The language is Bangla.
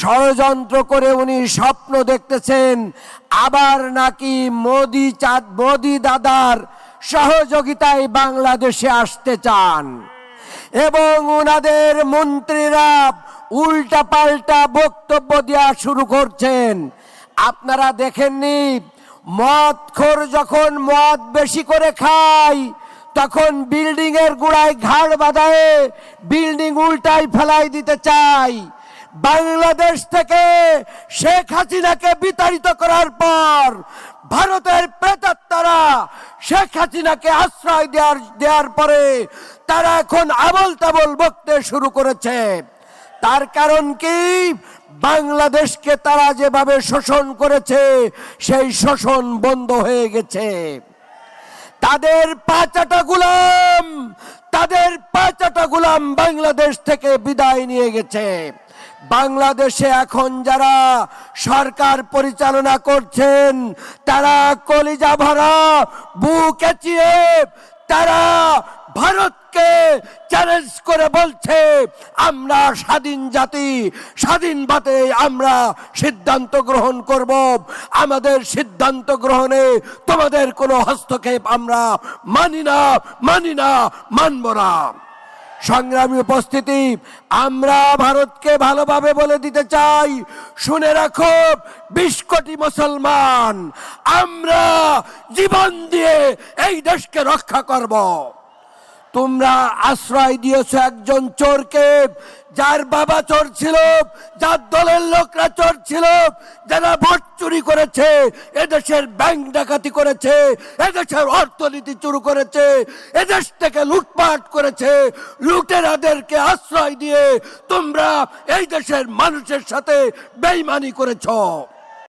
ষড়যন্ত্র করে উনি স্বপ্ন দেখতেছেন, আবার নাকি মোদি চাঁদ, মোদি দাদার সহযোগিতায় বাংলাদেশে আসতে চান। এবং উনাদের মন্ত্রীরা উল্টা পাল্টা বক্তব্য দেওয়া শুরু করছেন। আপনারা দেখেননি মদ খোর যখন মদ বেশি করে খায়, তখন বিল্ডিং এর গোড়ায় ঘাড় বাঁধায় বিল্ডিং উল্টাই ফেলাই দিতে চায়। বাংলাদেশ থেকে শেখ হাসিনাকে বিতাড়িত করার পর ভারতের প্রেতাত্মারা শেখ হাসিনাকে আশ্রয় দেওয়ার দেওয়ার পরে তারা এখন আবল তাবল বকতে শুরু করেছে। তার কারণ কি? বাংলাদেশকে তারা যেভাবে শোষণ করেছে, সেই শোষণ বন্ধ হয়ে গেছে। তাদের পাঁচাটা গুলাম, তাদের পাঁচাটা গুলাম বাংলাদেশ থেকে বিদায় নিয়ে গেছে। বাংলাদেশে এখন যারা সরকার পরিচালনা করছেন, তারা কলিজা ভরা, বুক এচিয়ে তারা ভারতকে চ্যালেঞ্জ করে বলছে, আমরা স্বাধীন জাতি স্বাধীনভাবে আমরা সিদ্ধান্ত গ্রহণ করব। আমাদের সিদ্ধান্ত গ্রহণে তোমাদের কোনো হস্তক্ষেপ আমরা মানি না মানি না, মানব না। সংগ্রামী উপস্থিতি, আমরা ভারতকে ভালোভাবে বলে দিতে চাই। শুনে রাখো, বিশ কোটি মুসলমান, আমরা জীবন দিয়ে এই দেশকে রক্ষা করব। তোমরা আশ্রয় দিয়েছ একজন চোরকে, যার বাবা চোর ছিল, যার দলের লোকরা চোর ছিল, যারা ভোট চুরি করেছে, এদেশের ব্যাংক ডাকাতি করেছে, এদেশের অর্থনীতি চুরি করেছে, এদেশ থেকে লুটপাট করেছে। লুটেরাদেরকে আশ্রয় দিয়ে তোমরা এই দেশের মানুষের সাথে বেইমানি করেছ।